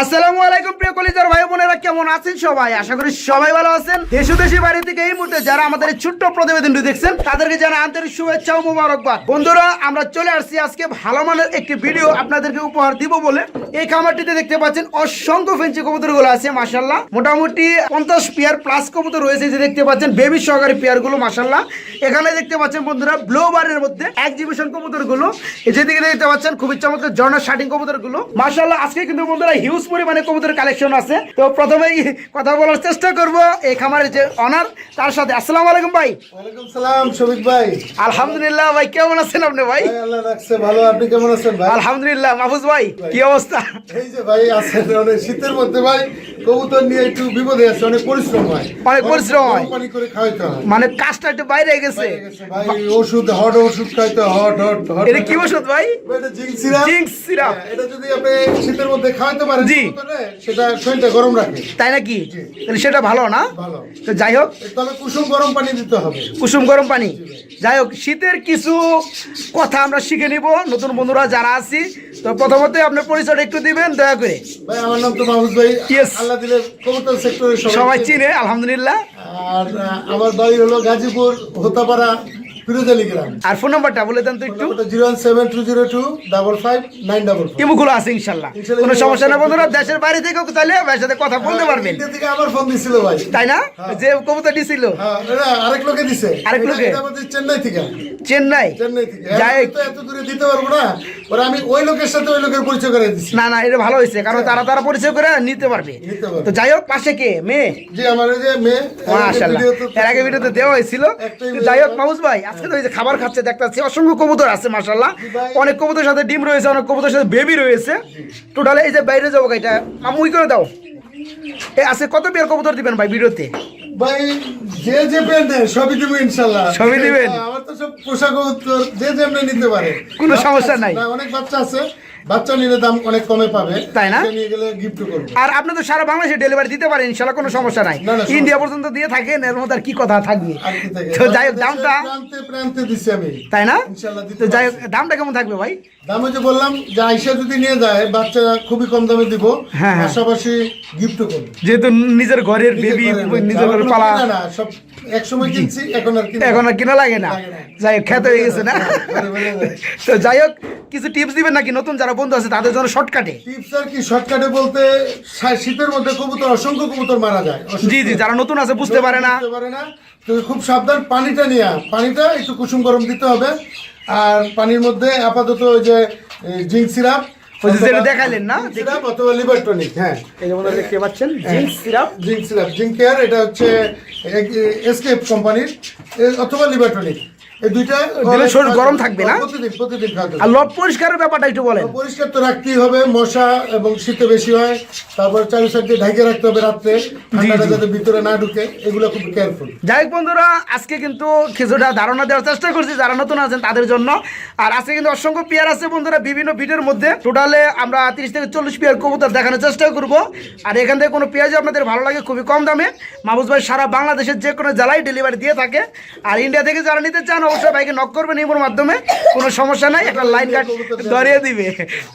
আসসালামু আলাইকুম কেমন আছেন সবাই? আশা করি সবাই ভালো আছেন। দেশ দেশের বাইরে থেকে এই মুহূর্তে যারা আমাদের ছোট্ট প্রতিবেদনটি দেখছেন, তাদেরকে জানা আন্তরিক শুভেচ্ছা ও মোবারকবাদ। বন্ধুরা, আমরা চলে আসছি আজকে ভালো মানের একটি ভিডিও আপনাদেরকে উপহার দিব বলে। এই খামারটিতে দেখতে পাচ্ছেন অসংখ্য ফেন্সি কবুতরগুলো আছে মাসাল্লাহ মোটামুটি পঞ্চাশ পেয়ার প্লাস কবুতর রয়েছে যে দেখতে পাচ্ছেন, বেবি সহকারী পেয়ারগুলো মাসাল্লাহ এখানে দেখতে পাচ্ছেন বন্ধুরা, ব্লো বারের মধ্যে এক্সিবিশন কবুতরগুলো যেদিকে দেখতে পাচ্ছেন, খুবই চমৎকার জর্নার শার্টিং কবুতরগুলো মাসাল্লাহ আজকে কিন্তু বন্ধুরা হিউজ পরিমাণে কবুতর কালেকশন আছে। তো প্রথমেই কথা বলার চেষ্টা করব এই খামারের যে অনার তার সাথে। আসসালামু আলাইকুম ভাই। ওয়ালাইকুম সালাম শফিক ভাই। আলহামদুলিল্লাহ ভাই কেমন আছেন আপনি ভাই? ভাই আল্লাহ রাখছে ভালো। আপনি কেমন আছেন ভাই? আলহামদুলিল্লাহ মাহফুজ ভাই কি অবস্থা? এই যে ভাই আছেন অনেক শীতের মধ্যে ভাই কবুতর নিয়ে একটু বিপদে আছে অনেক পরিশ্রম হয়। অনেক পরিশ্রম হয়। পানি করে খাওয়াইতে হয়। মানে কাজটা একটু বাইরে গেছে। ভাই ওষুধ হট ওষুধ খাইতে হয় হট হট হট। এটা কি ওষুধ ভাই? এটা জিঙ্ক সিরাপ। Zinc syrup. এটা যদি আপনি শীতের মধ্যে খাওয়াতে পারেন জি। সেটা শরীরটা গরম রাখে। তাই নাকি? তাহলে সেটা ভালো না? তো যাই হোক। তবে কুসুম গরম পানি দিতে হবে। কুসুম গরম পানি। যাই হোক শীতের কিছু কথা আমরা শিখে নিব। নতুন বন্ধুরা যারা আছি তো প্রথমত আপনার পরিচয়টা একটু দিবেন দয়া করে। ভাই আমার নাম তো ভাই. আল্লাহ দিলে কবুতর সেক্টরে সবাই চিনে আলহামদুলিল্লাহ। আর আমার বাড়ি হলো গাজীপুর হোতাপাড়া। আর ফোন নাম্বারটা বলে দেন তো একটু। Zero one seven two zero two double five nine double ইমুগুলো আছে ইনশাল্লাহ। কোনো সমস্যা না বন্ধুরা দেশের বাইরে থেকেও চাইলে ভাইয়ের সাথে কথা বলতে পারবেন। থেকে আবার ফোন দিছিল ভাই। তাই না? যে কবুতরটি ছিল হ্যাঁ আরেক লোকে দিছে। আরেক লোকে? চেন্নাই থেকে। চেন্নাই? চেন্নাই থেকে। যাই এত দূরে দিতে পারব না ওরা আমি ওই লোকের সাথে ওই লোকের পরিচয় করে না না এটা ভালো হয়েছে কারণ তারা তারা পরিচয় করে নিতে পারবে। তো যাই হোক পাশে কে? মেয়ে? জি আমার যে মেয়ে। মাশাআল্লাহ এর আগে ভিডিওতে দেওয়া হয়েছিল যাই হোক মাহমুদ ভাই তো এই যে খাবার খাচ্ছে দেখতে পাচ্ছি অসংখ্য কবুতর আছে মাসাল্লাহ অনেক কবুতর সাথে ডিম রয়েছে অনেক কবুতর সাথে বেবি রয়েছে। টোটালে এই যে বাইরে যাব এটা মামুই করে দাও। এ আছে কত পেয়ার কবুতর দিবেন ভাই ভিডিওতে? ভাই যে যে পেন সবই দিব ইনশাল্লাহ সবই দিবেন? আমার তো সব পোশাক উত্তর যে যেমনি নিতে পারে। কোনো সমস্যা নাই। অনেক বাচ্চা আছে। বাচ্চা নিলে দাম অনেক কমে পাবে। তাই না? নিয়ে গেলে গিফট করব। আর আপনি তো সারা বাংলাদেশে ডেলিভারি দিতে পারেন কোনো সমস্যা নাই। ইন্ডিয়া পর্যন্ত দিয়ে থাকেন এর মধ্যে আর কি কথা থাকবে? তো যাই হোক দামটা প্রান্তে আমি। তাই না? তো যাই হোক দামটা কেমন থাকবে ভাই? দামে যে বললাম যে আইসা যদি নিয়ে যায় বাচ্চা খুবই কম দামে দিব। হ্যাঁ, হ্যাঁ। পাশাপাশি গিফট করব। যেহেতু নিজের ঘরের বেবি নিজের ঘরের পালা। না সব এক সময় কিনছি এখন আর কিনা লাগে না। যাই হোক খেতে হয়ে গেছে না। তো যাই হোক কিছু টিপস দিবেন নাকি? নতুন যারা বন্ধু আছে তাদের জন্য শর্টকাটে টিপস আর কি? শর্টকাটে বলতে শীতের মধ্যে কবুতর অসংখ্য কবুতর মারা যায়। জি জি যারা নতুন আছে বুঝতে পারে না। বুঝতে পারে না। তো খুব সাবধান পানিটা নিয়ে পানিটা একটু কুসুম গরম দিতে হবে। আর পানির মধ্যে আপাতত ওই যে জিঙ্ক সিরাপ ওই যে যেটা দেখাইলেন না? সিরাপ অথবা লিভার টনিক হ্যাঁ। এই দেখতে পাচ্ছেন zinc syrup. Zinc syrup. Zinc care এটা হচ্ছে এসকেপ কোম্পানির অথবা লিভার টনিক। এই দুইটা দিলে শরীর গরম থাকবে না? প্রতিদিন প্রতিদিন খাওয়াতে আর লব পরিষ্কারের ব্যাপারটা একটু বলেন। পরিষ্কার তো রাখতেই হবে মশা এবং শীতে বেশি হয় তারপর চারি সাইডে ঢেকে রাখতে হবে রাত্রে ঠান্ডাটা যাতে ভিতরে না ঢুকে এগুলো খুব কেয়ারফুল যাই হোক বন্ধুরা আজকে কিন্তু কিছুটা ধারণা দেওয়ার চেষ্টা করছি যারা নতুন আছেন তাদের জন্য। আর আজকে কিন্তু অসংখ্য পেয়ার আছে বন্ধুরা বিভিন্ন ভিডিওর মধ্যে। টোটালে আমরা তিরিশ থেকে চল্লিশ পেয়ার কবুতর দেখানোর চেষ্টা করব। আর এখান থেকে কোনো পেঁয়াজ আপনাদের ভালো লাগে খুবই কম দামে। মাহবুজ ভাই সারা বাংলাদেশের যে কোনো জেলায় ডেলিভারি দিয়ে থাকে। আর ইন্ডিয়া থেকে যারা নিতে চান অবশ্যই ভাইকে নক করবেন ইমোর মাধ্যমে কোনো সমস্যা নাই, একটা লাইন কাট ধরিয়ে দিবে।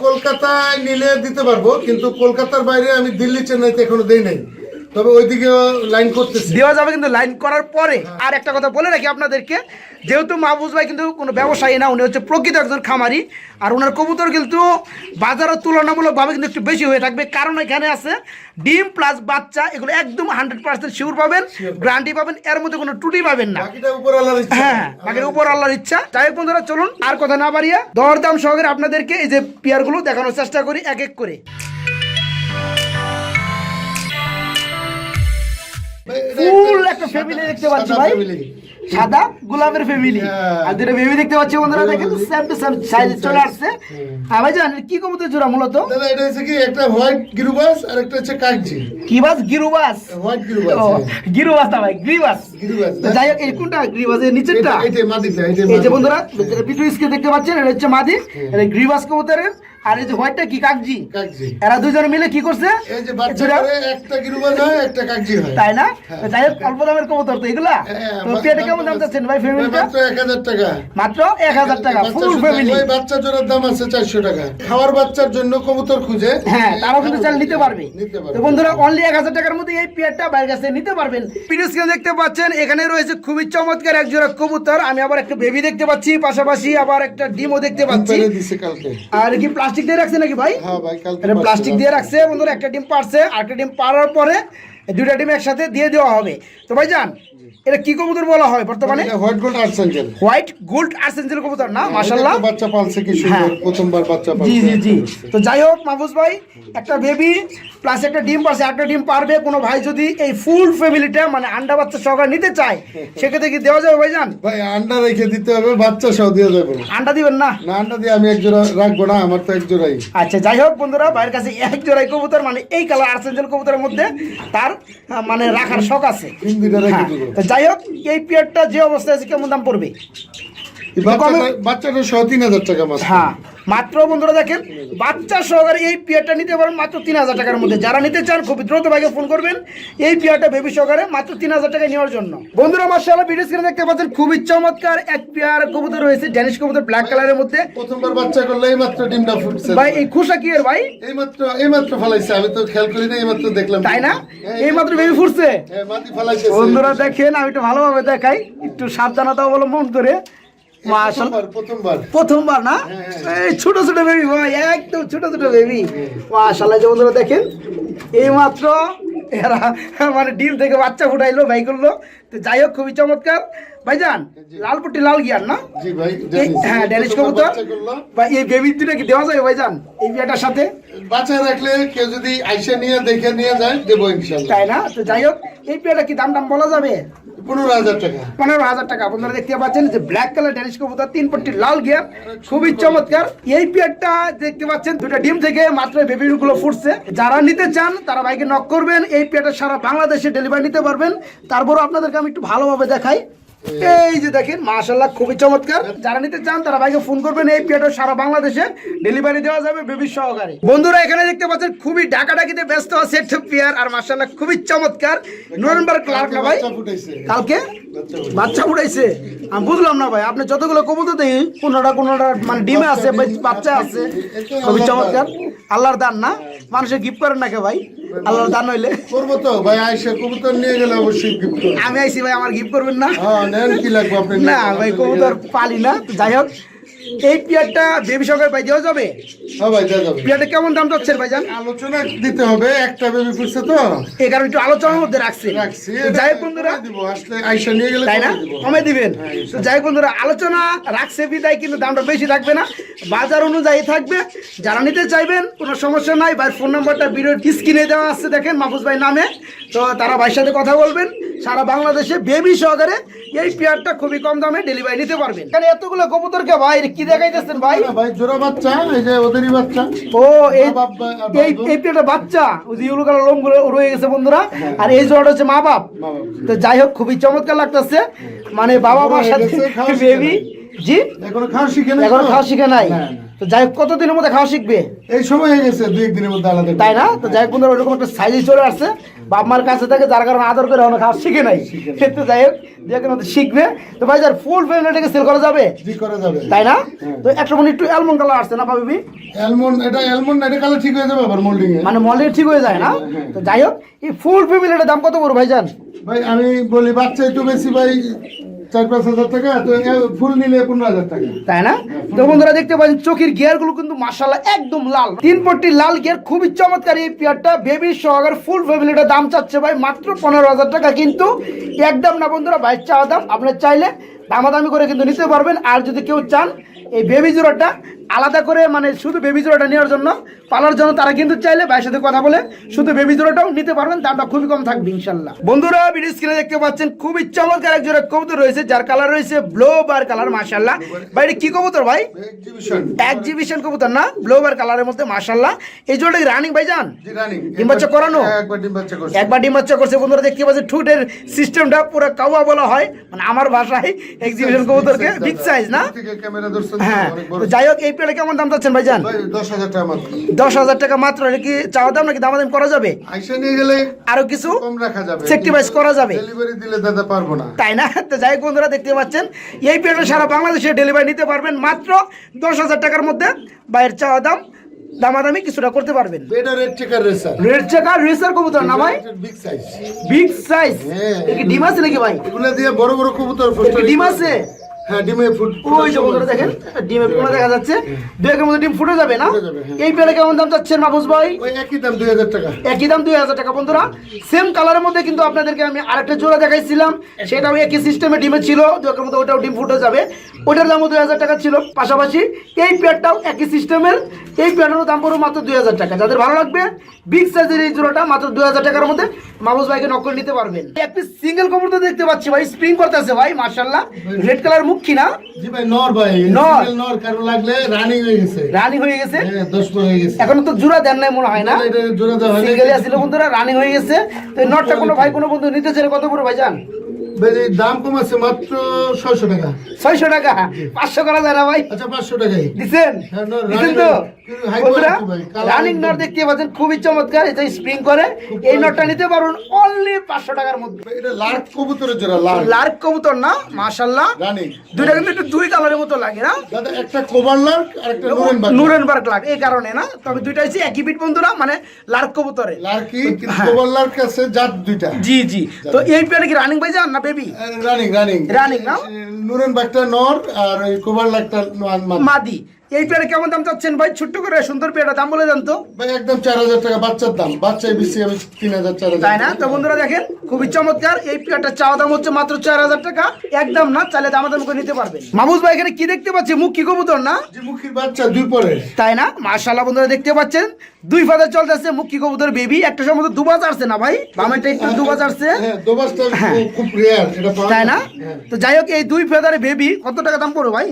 কলকাতায় নিলে দিতে পারব, কিন্তু কলকাতার বাইরে আমি দিল্লি, চেন্নাইতে এখনও দেই নাই। তবে ওইদিকেও লাইন করতেছি। দেওয়া যাবে কিন্তু লাইন করার পরে আর একটা কথা বলে রাখি আপনাদেরকে যেহেতু মাহবুজ ভাই কিন্তু কোনো ব্যবসায়ী না উনি হচ্ছে প্রকৃত একজন খামারি আর ওনার কবুতর কিন্তু বাজারের তুলনামূলকভাবে কিন্তু একটু বেশি হয়ে থাকবে। কারণ এখানে আছে ডিম প্লাস বাচ্চা এগুলো একদম হান্ড্রেড পার্সেন্ট শিওর পাবেন গ্যারান্টি পাবেন। এর মধ্যে কোনো ত্রুটি পাবেন না। হ্যাঁ বাকির উপর আল্লাহর ইচ্ছা। যাই হোক বন্ধুরা চলুন আর কথা না বাড়িয়ে দরদাম সহকারে আপনাদেরকে এই যে পেয়ারগুলো দেখানোর চেষ্টা করি এক এক করে। ফ্যামিলি দেখতে পাচ্ছি ভাই। সাদা গোলাপের ফ্যামিলি। আর দুটো বেবি দেখতে পাচ্ছি বন্ধুরা দেখেন সেম টু সেম সাইজ চলে আসছে। আর ভাই জান কি কবুতর জোড়া মূলত? দাদা এটা হচ্ছে কি একটা হোয়াইট গিরুবাস আর একটা হচ্ছে কাকজি কি বাস গিরুবাস হোয়াইট গিরুবাস গিরুবাস না ভাই গ্রিবাস। গিরুবাস যাই হোক এই কোনটা? গ্রিবাসের নিচেরটা? এটা এটা এই যে বন্ধুরা ভিডিও স্ক্রিন দেখতে পাচ্ছেন এটা হচ্ছে মাদি এটা গ্রিবাস কবুতরের। আর এই যে হোয়াইটটা কি এরা দুজন মিলে কি করছে? এই যে বাচ্চা একটা গিরুবাজ হয় একটা কাকজি হয়। তাই না? যাই হোক অল্প দামের কবুতর তো এগুলা। হ্যাঁ, তো পেটে কেমন দাম চাচ্ছেন ভাই ফ্যামিলিটা মাত্র এক হাজার টাকা। মাত্র এক হাজার টাকা ফুল ফ্যামিলি ওই বাচ্চা জোড়ার দাম আছে চারশো টাকা। খাওয়ার বাচ্চার জন্য কবুতর খুঁজে। হ্যাঁ তারাও কিন্তু চাল নিতে পারবে। তো বন্ধুরা অনলি এক হাজার টাকার মধ্যে এই পেয়ারটা বাইরের কাছে নিতে পারবেন। দেখতে পাচ্ছেন এখানে রয়েছে খুবই চমৎকার এক জোড়া কবুতর। আমি আবার একটা বেবি দেখতে পাচ্ছি পাশাপাশি আবার একটা ডিমও দেখতে পাচ্ছি। আর কি প্লাস্টিক দিয়ে রাখছে নাকি ভাই? হ্যাঁ ভাই কালকে প্লাস্টিক দিয়ে রাখছে বন্ধুরা একটা ডিম পারছে আর একটা ডিম পারার পরে দুইটা ডিম একসাথে দিয়ে দেওয়া হবে। তো ভাই জান এটা কি কবুতর বলা হয় বর্তমানে? White gold archangel white gold archangel কবুতর না? মাশাল্লাহ বাচ্চা পালছে কি সুন্দর হ্যাঁ। প্রথমবার বাচ্চা পালছে জি জি জি। তো যাই হোক মাহফুজ ভাই একটা বেবি প্লাস একটা ডিম পারছে একটা ডিম পারবে। কোনো ভাই যদি এই ফুল ফ্যামিলিটা মানে আন্ডা বাচ্চা সহকারে নিতে চায় সেক্ষেত্রে কি দেওয়া যাবে ভাই জান ভাই আন্ডা রেখে দিতে হবে বাচ্চা সহ দিয়ে যাবে আন্ডা দিবেন না? না আন্ডা দিয়ে আমি এক জোড়া রাখব না আমার তো এক জোড়াই আচ্ছা যাই হোক বন্ধুরা ভাইয়ের কাছে এক জোড়াই কবুতর মানে এই কালার আর্সেঞ্জেল কবুতরের মধ্যে তার মানে রাখার শখ আছে। হ্যাঁ, যাই হোক এই পিরিয়ডটা যে অবস্থায় আছে কেমন দাম পড়বে? বাচ্চাটা বাচ্চাটা সহ তিন হাজার টাকা হ্যাঁ। মাত্র বন্ধুরা দেখেন বাচ্চা সহকারে এই পিয়ারটা নিতে পারেন মাত্র তিন হাজার টাকার মধ্যে। যারা নিতে চান খুব দ্রুত ভাগে ফোন করবেন এই পিয়ারটা বেবি সহকারে মাত্র তিন হাজার টাকায় নেওয়ার জন্য। বন্ধুরা মার্শাল্লাহ ভিডিও স্ক্রিনে দেখতে পাচ্ছেন খুবই চমৎকার এক পেয়ার কবুতর রয়েছে ড্যানিশ কবুতর ব্ল্যাক কালারের মধ্যে। প্রথমবার বাচ্চা করলে এই মাত্র ডিমটা ফুটছে। ভাই এই খুশা কি এর ভাই? এই মাত্র এই মাত্র ফেলাইছে আমি তো খেয়াল করি না এই মাত্র দেখলাম। তাই না? হ্যাঁ, এই মাত্র বেবি ফুটছে? হ্যাঁ, মাটি ফেলাইছে বন্ধুরা দেখেন আমি একটু ভালোভাবে দেখাই একটু সাবধানতা অবলম্বন করে। প্রথমবার প্রথমবার। প্রথমবার না? এই ছোট ছোট বেবি ভাই একদম ছোট ছোট বেবি মাশাল্লাহ যে বন্ধুরা দেখেন এই মাত্র এরা মানে ডিল থেকে বাচ্চা ফুটাইলো ভাই করল। তো যাই হোক খুবই চমৎকার। ভাইজান লাল পট্টি লাল গিয়ার না? জি ভাই হ্যাঁ ড্যানিশ কবুতর। এই বেবি দুটো কি দেওয়া যাবে ভাইজান এই বিয়াটার সাথে? বাচ্চা রাখলে কেউ যদি আইসা নিয়ে দেখে নিয়ে যায় দেবো তাই না? তো যাই হোক এই পেয়ারটা কি দাম দাম বলা যাবে? পনেরো হাজার টাকা। পনেরো হাজার টাকা। আপনারা দেখতে পাচ্ছেন যে ব্ল্যাক কালার ড্যানিশ কবুতর তিন পট্টি লাল গিয়ার খুবই চমৎকার। এই পেয়ারটা দেখতে পাচ্ছেন দুটা ডিম থেকে মাত্র বেবি গুলো ফুটছে। যারা নিতে চান তারা ভাইকে নক করবেন। এই পেয়ারটা সারা বাংলাদেশে ডেলিভারি নিতে পারবেন। তারপরও আপনাদেরকে আমি একটু ভালোভাবে দেখাই। এই যে দেখেন মাশাল্লাহ খুবই চমৎকার। যারা নিতে চান, তারা ভাইকে ফোন করবেন। এই পেয়ারটা সারা বাংলাদেশে ডেলিভারি দেওয়া যাবে বেবি সহকারে। বন্ধুরা, এখানে দেখতে পাচ্ছেন, খুবই ডাকাডাকিতে ব্যস্ত আছে একটা পেয়ার, আর মাশাল্লাহ খুবই চমৎকার। নভেম্বর ক্লার্ক না ভাই? কালকে। বাচ্চা উড়াইছে আমি বুঝলাম না ভাই, আপনি যতগুলো কবুতর দেখি কোনোটা কোনোটা মানে ডিমে আছে, বাচ্চা আছে, খুবই চমৎকার। আল্লাহর দান না? মানুষের গিফট করেন নাকি ভাই? আল্লাহ দান হইলে। করব তো ভাই আইসে কবুতর নিয়ে গেলে অবশ্যই গিফট করব। আমি আইসি ভাই আমার গিফট করবেন না। হ্যাঁ নেন কি লাগবে আপনি না ভাই কবুতর পালি না। যাই হোক এই পিয়ারটা বেবি সরকার পাই দেওয়া যাবে? হ্যাঁ ভাই পিয়ারটা কেমন দাম যাচ্ছে ভাইজান? আলোচনা দিতে হবে একটা বেবি ফুটছে তো। এই কারণে একটু আলোচনার মধ্যে রাখছি। রাখছি যাই বন্ধুরা দিব আসলে আইসা নিয়ে গেলে তাই না? কমে দিবেন। তো যাই বন্ধুরা আলোচনা রাখছে বিদায় কিন্তু দামটা বেশি থাকবে না। বাজার অনুযায়ী থাকবে। যারা নিতে চাইবেন কোনো সমস্যা নাই। ভাইয়ের ফোন নাম্বারটা ভিডিওর স্ক্রিনে দেওয়া আছে দেখেন মাহফুজ ভাই নামে। তো তারা ভাইয়ের সাথে কথা বলবেন। সারা বাংলাদেশে বেবি সহকারে এই পেয়ারটা খুবই কম দামে ডেলিভারি নিতে পারবেন। এখানে এতগুলো কবুতরকে ভাই কি দেখাইতেছেন ভাই? ভাই জোড়া বাচ্চা এই যে ওদেরই বাচ্চা। ও এই এই এই পেয়ারটা বাচ্চা? ওই যে ইউলো কালার লোমগুলো রয়ে গেছে বন্ধুরা। আর এই জোড়াটা হচ্ছে মা বাপ। তো যাই হোক খুবই চমৎকার লাগতেছে। মানে বাবা মার সাথে বেবি জি? এখনও খাওয়া শিখে নাই এখনও? খাওয়া শিখে নাই। না। তো যাই হোক কতদিনের মধ্যে খাওয়া শিখবে? এই সময় হয়ে গেছে দুই একদিনের মধ্যে আলাদা তাই না? তো যাই হোক বন্ধুরা ওইরকম একটা সাইজে চলে আসছে। বাপ মার কাছে থাকে যার কারণে আদর করে অনেক হাস শিখে নাই। তো যাই হোক দেখেন শিখবে। তো ভাই যার ফুল ফ্যামিলিটাকে সেল করা যাবে? করা যাবে। তাই না? তো একটা মনে একটু অ্যালমন্ড কালার আসছে না পাবি অ্যালমন্ড এটা অ্যালমন্ড এটা কালার ঠিক হয়ে যাবে আবার মোল্ডিং মানে মোল্ডিং ঠিক হয়ে যায় না? তো যাই হোক এই ফুল ফ্যামিলিটার দাম কত পড়বে ভাইজান ভাই আমি বলি বাচ্চা একটু বেশি ভাই। একদম লাল। লাল গিয়ার, খুবই চমৎকার এই পেয়ারটা। বেবি ফুল দাম চাচ্ছে ভাই মাত্র পনেরো হাজার টাকা, কিন্তু একদম না বন্ধুরা দাম। আপনার চাইলে দামাদামি করে কিন্তু নিতে পারবেন। আর যদি কেউ চান এই বেবি জোড়াটা আলাদা করে মানে শুধু বেবি জোড়াটা নেওয়ার জন্য পালার জন্য তারা কিন্তু চাইলে ভাইয়ের সাথে কথা বলে শুধু বেবি জোড়াটাও নিতে পারবেন দামটা খুবই কম থাকবে ইনশাল্লাহ। বন্ধুরা ভিডিও স্ক্রিনে দেখতে পাচ্ছেন খুবই চমৎকার এক জোড়া কবুতর রয়েছে যার কালার রয়েছে ব্লো বার কালার মাশাল্লাহ ভাই এটা কি কবুতর ভাই? এক্সিবিশন এক্সিবিশন কবুতর না ব্লো বার কালারের মধ্যে মাশাল্লাহ এই জোড়াটা রানিং ভাই যান জি রানিং ডিম বাচ্চা করানো? একবার ডিম বাচ্চা করছে। বন্ধুরা দেখতে পাচ্ছেন ঠুটের সিস্টেমটা পুরো কাওয়া বলা হয়। মানে আমার ভাষায় এক্সিবিশন কবুতরকে বিগ সাইজ না? ক্যামেরা দর্শন হ্যাঁ যাই হোক এই পেয়ারটা কেমন দাম চাচ্ছেন ভাইজান? ভাই দশ হাজার টাকা মাত্র। দশ হাজার টাকা মাত্র এটা কি চাওয়া দাম নাকি দামাদাম করা যাবে? আইসা নিয়ে গেলে আরও কিছু? কম রাখা যাবে। Sacrifice করা যাবে। ডেলিভারি দিলে দাদা পারব না। তাই না? তো যাই বন্ধুরা দেখতে পাচ্ছেন এই পেয়ারটা সারা বাংলাদেশে ডেলিভারি নিতে পারবেন মাত্র দশ হাজার টাকার মধ্যে। বাইরের চাওয়া দাম দামাদামি কিছুটা করতে পারবেন। এটা red checker racer red checker racer কবুতর না ভাই? Big size big size. কি ডিম আছে নাকি ভাই? এগুলা দিয়ে বড় বড় কবুতর ডিম আছে? হ্যাঁ ডিমে ফুট ওই যে বন্ধুরা দেখেন। পোনা দেখা যাচ্ছে। একের মধ্যে ডিম ফুটে যাবে না? হ্যাঁ। এই পেয়ারে কেমন দাম চাচ্ছেন মাহফুজ ভাই? ওই একই দাম দুই হাজার টাকা। একই দাম দুই হাজার টাকা বন্ধুরা। সেম কালারের মধ্যে কিন্তু আপনাদেরকে আমি আরেকটা জোড়া দেখাইছিলাম। সেটাও একই সিস্টেমে ডিমে ছিল। দু একের মধ্যে ওটাও ডিম ফুটে যাবে। ওটার দামও দুই হাজার টাকা ছিল। পাশাপাশি এই পেয়ারটাও একই সিস্টেমের এই পেয়ারটারও দাম পড়বে মাত্র দুই হাজার টাকা। যাদের ভালো লাগবে বিগ সাইজের এই জোড়াটা মাত্র দুই হাজার টাকার মধ্যে মাহবুজ ভাইকে নক করে নিতে পারবেন। একটি সিঙ্গেল কবুতর দেখতে পাচ্ছি ভাই। স্প্রিং করতেছে ভাই মার্শাল্লাহ রেড কালার মুখ কি না? জি ভাই নর ভাই নর। নর কারও লাগলে রানিং হয়ে গেছে। রানিং হয়ে গেছে? হ্যাঁ পর হয়ে গেছে। এখন তো জোড়া দেন নাই মনে হয় না? এটা জোড়া দেওয়া হয়নি। সিঙ্গেল ছিল বন্ধুরা রানিং হয়ে গেছে। তো নরটা কোনো ভাই কোনো বন্ধু নিতে চাইলে কত করে ভাই জান দাম কম মাত্র ছয়শো টাকা। ছয়শো টাকা? পাঁচশো করা যায় না ভাই। আচ্ছা পাঁচশো টাকাই। দিছেন? হ্যাঁ, তো? রানিং নট দেখতে পাচ্ছেন খুবই চমৎকার এটা স্প্রিং করে। এই নটটা নিতে পারুন অনলি পাঁচশো টাকার মধ্যে। এটা লার্ক কবুতরের জোড়া লার্ক কবুতর না মাশাল্লাহ দুইটা কিন্তু একটু দুই কালারের মতো লাগে না? একটা কোবার লার্ক আর একটা নুরেনবার্গ লার্ক এই কারণে না? তবে দুইটা হচ্ছে একই বিট বন্ধুরা মানে লার্ক কবুতরে। লার্কি হ্যাঁ। কোবার লার্ক আছে জাত দুইটা। জি জি। তো এই পেয়ারে কি রানিং ভাই যান না বেবি রানিং রানিং রানিং না? নুরেন বাগটা নর আর কোবার মাদি মাদি এই পেয়ারে কেমন দাম চাচ্ছেন ভাই? ছোট্ট করে সুন্দর পেয়ারটা দাম বলে দেন তো। ভাই একদম চার হাজার টাকা বাচ্চার দাম। বাচ্চায় বেশি আমি তিন হাজার চার হাজার তাই না? তো বন্ধুরা দেখেন খুবই চমৎকার। এই পেয়ারটা চাওয়া দাম হচ্ছে মাত্র চার হাজার টাকা। একদম না চাইলে দাম দাম করে নিতে পারবেন। মামুজ ভাই এখানে কি দেখতে পাচ্ছি? মুখ কি কবুতর না? যে মুখির বাচ্চা দুই পরে। তাই না? মাশাল্লাহ বন্ধুরা দেখতে পাচ্ছেন। দুই ফাদার চলতেছে মুখ কি কবুতর বেবি। একটা সম্ভবত দুবাজ আসছে না ভাই? বামেরটা একটু দুবাজ আসছে। হ্যাঁ দোবাসটা খুব রেয়ার এটা তাই না? হ্যাঁ। তো যাই হোক এই দুই ফেদারে বেবি কত টাকা দাম ভাই ভাই?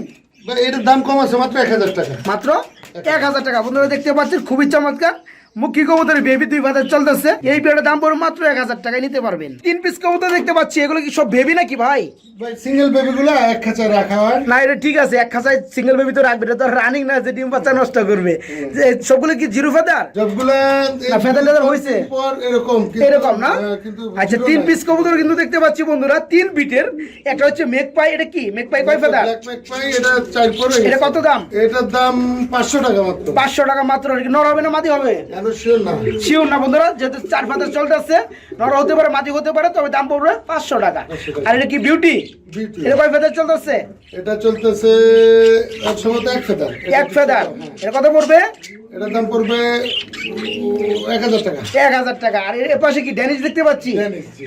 এটার দাম কম আছে, মাত্র এক হাজার টাকা। মাত্র এক হাজার টাকা। বন্ধুরা, দেখতে পাচ্ছেন, খুবই চমৎকার। মুখী কবুতরের বেবি দুই বাজার চলতেছে। এই পেয়ারের দাম পড়বে মাত্র এক হাজার টাকায় নিতে পারবেন। তিন পিস কবুতর দেখতে পাচ্ছি এগুলো কি সব বেবি নাকি ভাই? ভাই সিঙ্গেল বেবিগুলো এক খাঁচায় রাখা হয়। না এটা ঠিক আছে এক খাঁচায় সিঙ্গেল বেবি তো রাখবে এটা তো রানিং না যে ডিম বাচ্চা নষ্ট করবে। যে সবগুলো কি জিরো ফেদার সবগুলা ফেদার টেদার হয়েছে? এরকম এরকম না? আচ্ছা তিন পিস কবুতর কিন্তু দেখতে পাচ্ছি বন্ধুরা তিন বিটের। একটা হচ্ছে মেক পাই এটা কি? মেক পাই কয় ফেদার এটা চার পরে। এটা কত দাম? এটার দাম পাঁচশো টাকা মাত্র। পাঁচশো টাকা মাত্র নর হবে না মাদি হবে? শিওর না। বন্ধুরা যেহেতু চার ফাদার চলতেছে নর হতে পারে মাটি হতে পারে তবে দাম পড়বে পাঁচশো টাকা। আর এটা কি বিউটি। এটা কয় ফেদার চলতেছে? এটা চলতেছে এক ফেদার। এক ফেদার। এটা কত পড়বে? এটার দাম পড়বে এক হাজার টাকা। এক হাজার টাকা। আর এর পাশে কি ড্যানিশ দেখতে পাচ্ছি?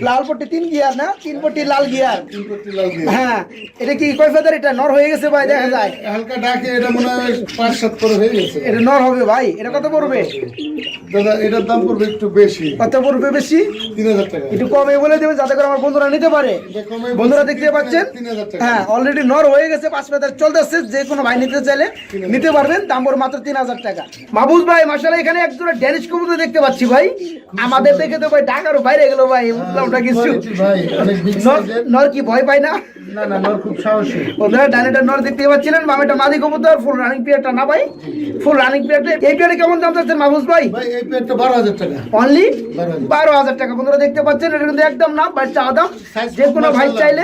লাল পট্টি তিন গিয়ার না? তিন পট্টি লাল গিয়ার। তিন লাল। হ্যাঁ এটা কি কয় ফেদার এটা নর হয়ে গেছে ভাই দেখা যায়। হালকা ডাকে এটা মনে হয় পাঁচ সাত করে হয়ে গেছে। এটা নর হবে ভাই এটা কত পড়বে? দাদা এটার দাম পড়বে একটু বেশি। কত পড়বে বেশি? তিন হাজার টাকা। একটু কমে বলে দেবে যাতে করে আমার বন্ধুরা নিতে পারে। বন্ধুরা দেখতে পাচ্ছেন। হ্যাঁ অলরেডি নর হয়ে গেছে পাঁচ ফেদার চলতেছে। যে কোনো ভাই নিতে চাইলে নিতে পারবেন দাম পড়বে মাত্র তিন হাজার টাকা। মাহবুজ ভাই মাসালা এখানে এক জোড়া ড্যানিশ কবুতর দেখতে পাচ্ছি ভাই। আমাদের দেখে তো ভাই ঢাকার বাইরে গেল ভাই বুঝলাম না কিছু। নর- কি ভয় পায় না? না না নর খুব সাহসী। বন্ধুরা ডানেটা নর দেখতে পাচ্ছিলেন বামেটা মাদি কবুতর ফুল রানিং না ভাই? ফুল রানিং এই কেমন দাম চাচ্ছেন মাহবুজ ভাই? এই টাকা। অনলি 12,000 বারো হাজার টাকা বন্ধুরা দেখতে পাচ্ছেন এটা কিন্তু একদম না ভাই চা দাম। যে কোনো ভাই চাইলে।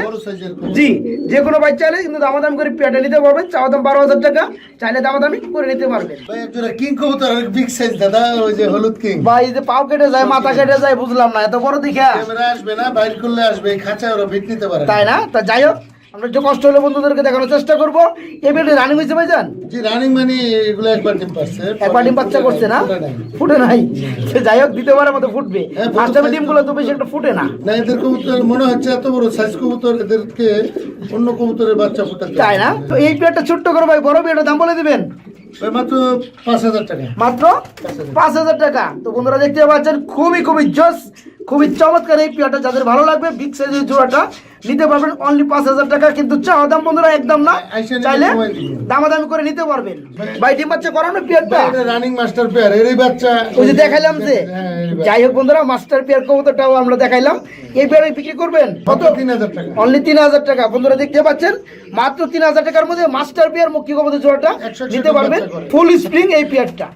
জি যে কোনো ভাই চাইলে কিন্তু দামাদাম করে পেয়ারটা নিতে পারবেন। চা দাম বারো হাজার টাকা চাইলে দামাদামি করে নিতে পারবেন। ভাই একজোড়া কিং কবুতর বিগ সাইজ দাদা ওই যে হলুদ কিং ভাই যে পাও কেটে যায় মাথা কেটে যায় বুঝলাম না এত বড় দেখা। ক্যামেরা আসবে না বাইর করলে আসবে এই ওরা ভিট নিতে পারে তাই না? তা যাই হোক আমরা একটু কষ্ট হলে বন্ধুদেরকে দেখানোর চেষ্টা করব। এই রানিং হয়েছে ভাই জান জি রানিং মানে এগুলো একবার ডিম পাচ্ছে একবার ডিম বাচ্চা করছে না? ফুটে নাই। সে যাই হোক দ্বিতীয়বারের মতো ফুটবে। হ্যাঁ, ফার্স্ট টাইমে ডিমগুলো তো বেশি একটা ফুটে না। না এদের কবুতর মনে হচ্ছে এত বড় সাইজ কবুতর এদেরকে অন্য কবুতরের বাচ্চা ফুটাতে তাই না? তো এই পেয়ারটা ছোট্ট করে ভাই বড় পেয়ারটার দাম বলে দিবেন? পাঁচ হাজার টাকা। দেখতে পাচ্ছেন, খুবই খুবই জোস, খুবই চমৎকার এই পেয়ারটা। যাদের ভালো লাগবে বিগ সাইজের জোড়াটা নিতে পারবেন অনলি পাঁচ হাজার টাকা কিন্তু চাওয়া দাম বন্ধুরা একদম না। চাইলে দামাদামি করে নিতে পারবেন। ভাই ডিম বাচ্চা করানো পিয়ারটা রানিং মাস্টার পেয়ার এরই বাচ্চা। ওই যে দেখাইলাম যে। হ্যাঁ। যাই হোক বন্ধুরা মাস্টার পেয়ার কবুতরটাও আমরা দেখাইলাম। এই পেয়ারে বিক্রি করবেন? কত? তিন হাজার টাকা। অনলি তিন হাজার টাকা। বন্ধুরা দেখতে পাচ্ছেন? মাত্র তিন হাজার টাকার মধ্যে মাস্টার পেয়ার মুক্তি কবুতর জোড়াটা 161 নিতে পারবেন। ফুল স্প্রিং এই পেয়ারটা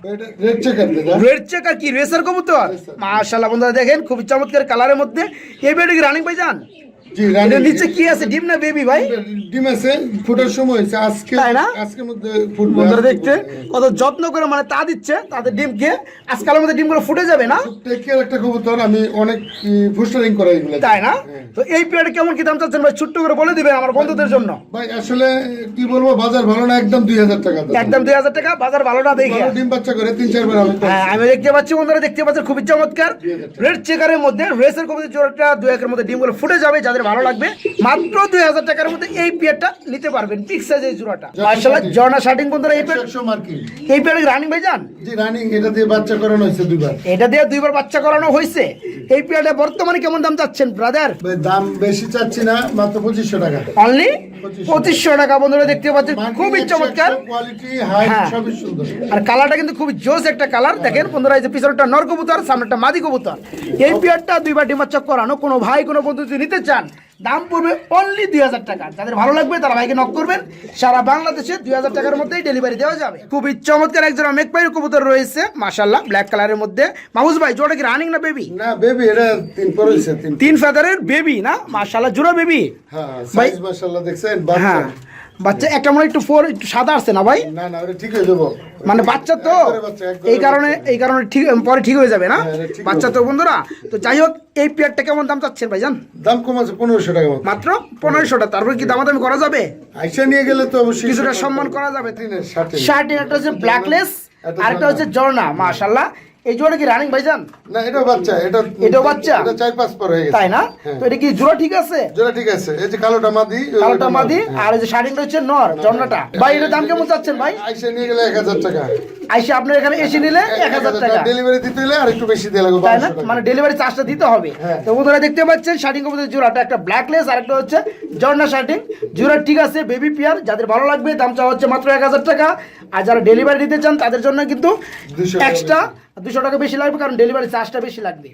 রেড চেকার কি? রেসার কবুতর? মাশাআল্লাহ বন্ধুরা দেখেন খুব চমৎকার কালারের মধ্যে। এই পেয়ারটা কি রানিং ভাই যান জি এটা নিচে কি আছে? ডিম না বেবি ভাই? ডিম আছে ফুটার সময় হয়েছে। আজকে তাই না? আজকের মধ্যে ফুটবে। বন্ধুরা দেখতে কত যত্ন করে মানে তা দিচ্ছে তাদের ডিমকে আজকালের মধ্যে ডিমগুলো ফুটে যাবে না? টেকের একটা কবুতর আমি অনেক ফুস্টারিং করাই এগুলো। তাই না? তো এই পেয়ারটা কেমন কি দাম চাচ্ছেন ভাই? ছোট্ট করে বলে দিবেন আমার বন্ধুদের জন্য। ভাই আসলে কি বলব বাজার ভালো না একদম দুই হাজার টাকা একদম দুই হাজার টাকা বাজার ভালো না দেখে। ডিম বাচ্চা করে তিন চারবার আমি হ্যাঁ আমি দেখতে পাচ্ছি বন্ধুরা দেখতে পাচ্ছেন খুবই চমৎকার। রেড চেকারের মধ্যে রেসের কবিতা জোড়াটা দুই একের মধ্যে ডিমগুলো ফুটে যাবে যাদের ভালো লাগবে। মাত্র দুই হাজার টাকার মধ্যে এই পেয়ারটা নিতে পারবেন পিক সাইজ এই জোড়াটা। মার্শাল্লাহ জর্না শার্টিং বন্ধুরা এই পেয়ার এই পেয়ার রানিং ভাই যান জি রানিং এটা দিয়ে বাচ্চা করানো হয়েছে দুইবার। এটা দিয়ে দুইবার বাচ্চা করানো হয়েছে। এই পেয়ারটা বর্তমানে কেমন দাম চাচ্ছেন ব্রাদার দাম বেশি চাচ্ছি না মাত্র পঁচিশশো টাকা। অনলি পঁচিশশো। টাকা বন্ধুরা দেখতে পাচ্ছেন খুবই চমৎকার। হ্যাঁ। আর কালারটা কিন্তু জোস একটা কালার দেখেন বন্ধুরা এই যে পিছনটা নর কবুতর সামনেটা মাদি কবুতর। এই পেয়ারটা দুইবার ডিমার চক করানো কোনো ভাই কোনো বন্ধু যদি নিতে চান দাম পড়বে অনলি দুই হাজার টাকা। যাদের ভালো লাগবে তারা ভাইকে নক করবেন। সারা বাংলাদেশে দুই হাজার টাকার মধ্যেই ডেলিভারি দেওয়া যাবে। খুবই চমৎকার একজন অনেক মেকপাইর কবুতর রয়েছে মাসাল্লাহ ব্ল্যাক কালারের মধ্যে। মাহুস ভাই জোড়া কি রানিং না বেবি না বেবি এটা তিন তিন ফেদারের বেবি না? মাসাল্লাহ জোড়া বেবি হ্যাঁ সাইজ মাসাল্লাহ দেখছেন? হ্যাঁ। বাচ্চা একটা মনে একটু ফোর একটু সাদা আসছে না ভাই? না না ঠিক হয়ে যাব। মানে বাচ্চা তো এই কারণে এই কারণে ঠিক পরে ঠিক হয়ে যাবে না? হ্যাঁ, বাচ্চা তো বন্ধুরা তো যাই হোক এই পেয়ারটা কেমন দাম চাচ্ছেন ভাইজান? দাম কম আছে পনেরোশো টাকা মাত্র পনেরোশো টাকা তারপর কি দামাদামি করা যাবে? আইসা নিয়ে গেলে তো অবশ্যই কিছুটা সম্মান করা যাবে। শার্ট একটা হচ্ছে ব্ল্যাকলেস একটা আর একটা হচ্ছে জর্না মাশাল্লাহ এই জোড়া কি রানিং ভাইজান? না এটাও বাচ্চা এটা এটা বাচ্চা? এটা চার পাঁচ পর হয়ে গেছে। তাই না? হ্যাঁ। তো এটা কি জোড়া ঠিক আছে? জোড়া ঠিক আছে। এই যে কালোটা মাদি কালোটা মাদি আর এই যে শাড়িটা হচ্ছে নর জন্নাটা ভাই এটার দাম কেমন চাচ্ছেন ভাই? আইসা নিয়ে গেলে এক হাজার টাকা। আইসা আপনার এখানে এসে নিলে এক হাজার টাকা। ডেলিভারি দিতে হলে আর একটু বেশি দিয়ে লাগবে তাই না? মানে ডেলিভারি চার্জটা দিতে হবে। হ্যাঁ। তো বন্ধুরা দেখতে পাচ্ছেন শার্টিং কবুতরের জোড়াটা একটা ব্ল্যাকলেস আর একটা হচ্ছে জর্না শার্টিং জোড়া ঠিক আছে বেবি পিয়ার যাদের ভালো লাগবে দাম চাওয়া হচ্ছে মাত্র এক হাজার টাকা। আর যারা ডেলিভারি দিতে চান তাদের জন্য কিন্তু 200 এক্সট্রা দুশো টাকা বেশি লাগবে কারণ ডেলিভারি চার্জটা বেশি লাগবে।